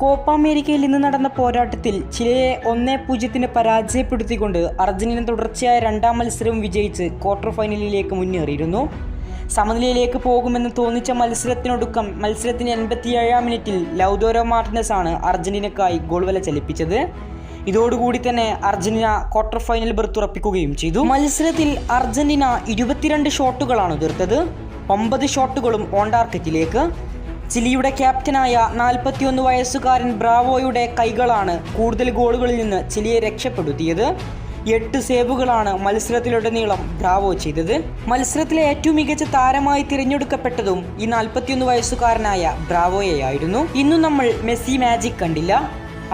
Copa അമേരിക്കയിൽ ഇന്ന് നടന്ന പോരാട്ടത്തിൽ ചിലയെ ഒന്നേ പൂജ്യത്തിന് പരാജയപ്പെടുത്തിക്കൊണ്ട് അർജന്റീന തുടർച്ചയായ രണ്ടാം മത്സരവും വിജയിച്ച് ക്വാർട്ടർ ഫൈനലിലേക്ക് മുന്നേറിയിരുന്നു. സമനിലയിലേക്ക് പോകുമെന്ന് തോന്നിച്ച മത്സരത്തിനൊടുക്കം മത്സരത്തിന് എൺപത്തിയേഴാം മിനിറ്റിൽ ലൗദോരോ മാർട്ടിനസ് ആണ് അർജന്റീനക്കായി ഗോൾ വല ചലിപ്പിച്ചത്. ഇതോടുകൂടി തന്നെ അർജന്റീന ക്വാർട്ടർ ഫൈനൽ ബെർത്ത് ഉറപ്പിക്കുകയും ചെയ്തു. മത്സരത്തിൽ അർജന്റീന ഇരുപത്തിരണ്ട് ഷോട്ടുകളാണ് തീർത്തത് ഒമ്പത് ഷോട്ടുകളും ഓൺ ചിലിയുടെ ക്യാപ്റ്റനായ നാൽപ്പത്തിയൊന്ന് വയസ്സുകാരൻ ബ്രാവോയുടെ കൈകളാണ് കൂടുതൽ ഗോളുകളിൽ നിന്ന് ചിലിയെ രക്ഷപ്പെടുത്തിയത്. എട്ട് സേവുകളാണ് മത്സരത്തിലുടനീളം ബ്രാവോ ചെയ്തത്. മത്സരത്തിലെ ഏറ്റവും മികച്ച താരമായി തിരഞ്ഞെടുക്കപ്പെട്ടതും ഈ നാൽപ്പത്തിയൊന്ന് വയസ്സുകാരനായ ബ്രാവോയെയായിരുന്നു. ഇന്നും നമ്മൾ മെസ്സി മാജിക് കണ്ടില്ല.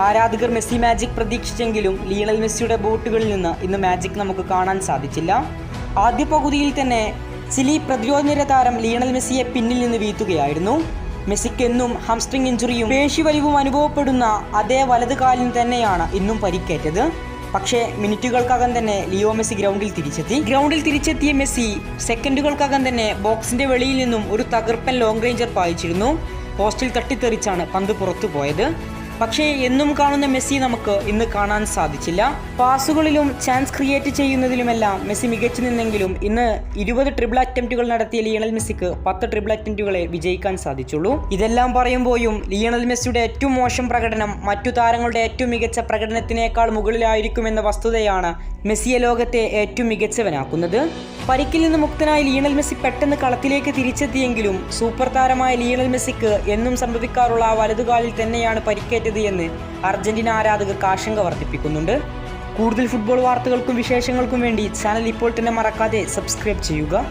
ആരാധകർ മെസ്സി മാജിക് പ്രതീക്ഷിച്ചെങ്കിലും ലീണൽ മെസ്സിയുടെ ബോട്ടുകളിൽ നിന്ന് ഇന്ന് മാജിക് നമുക്ക് കാണാൻ സാധിച്ചില്ല. ആദ്യ പകുതിയിൽ തന്നെ ചിലി പ്രതിരോധ നിര താരം ലീണൽ മെസ്സിയെ പിന്നിൽ നിന്ന് വീഴ്ത്തുകയായിരുന്നു. മെസ്സിക്ക് എന്നും ഹംസ്ട്രിങ് ഇഞ്ചുറിയും പേശിവലിവും അനുഭവപ്പെടുന്ന അതേ വലത് കാലിന് തന്നെയാണ് ഇന്നും പരിക്കേറ്റത്. പക്ഷേ മിനിറ്റുകൾക്കകം തന്നെ ലിയോ മെസ്സി ഗ്രൗണ്ടിൽ തിരിച്ചെത്തി. ഗ്രൗണ്ടിൽ തിരിച്ചെത്തിയ മെസ്സി സെക്കൻഡുകൾക്കകം തന്നെ ബോക്സിന്റെ വെളിയിൽ നിന്നും ഒരു തകർപ്പൻ ലോങ് റേഞ്ചർ പായിച്ചിരുന്നു. പോസ്റ്റിൽ തട്ടിത്തെറിച്ചാണ് പന്ത് പുറത്തു പോയത് പക്ഷേ എന്നും കാണുന്ന മെസ്സി നമുക്ക് ഇന്ന് കാണാൻ സാധിച്ചില്ല. പാസുകളിലും ചാൻസ് ക്രിയേറ്റ് ചെയ്യുന്നതിലുമെല്ലാം മെസ്സി മികച്ചു നിന്നെങ്കിലും ഇന്ന് ഇരുപത് ട്രിപ്പിൾ അറ്റംപ്റ്റുകൾ നടത്തിയ ലിയണൽ മെസ്സിക്ക് പത്ത് ട്രിപ്പിൾ അറ്റംപ്റ്റുകളെ വിജയിക്കാൻ സാധിച്ചുള്ളൂ. ഇതെല്ലാം പറയുമ്പോഴും ലിയണൽ മെസ്സിയുടെ ഏറ്റവും മോശം പ്രകടനം മറ്റു താരങ്ങളുടെ ഏറ്റവും മികച്ച പ്രകടനത്തിനേക്കാൾ മുകളിലായിരിക്കുമെന്ന വസ്തുതയാണ് മെസ്സിയെ ലോകത്തെ ഏറ്റവും മികച്ചവനാക്കുന്നത്. പരിക്കിൽ നിന്ന് മുക്തനായ ലിയണൽ മെസ്സി പെട്ടെന്ന് കളത്തിലേക്ക് തിരിച്ചെത്തിയെങ്കിലും സൂപ്പർ താരമായ ലിയണൽ മെസ്സിക്ക് എന്നും സംഭവിക്കാറുള്ള വലതുകാലിൽ തന്നെയാണ് പരിക്കേറ്റത് എന്ന് അർജന്റീന ആരാധകർക്ക് ആശങ്ക വർദ്ധിപ്പിക്കുന്നുണ്ട്. കൂടുതൽ ഫുട്ബോൾ വാർത്തകൾക്കും വിശേഷങ്ങൾക്കും വേണ്ടി ചാനൽ ഇപ്പോൾ തന്നെ മറക്കാതെ സബ്സ്ക്രൈബ് ചെയ്യുക.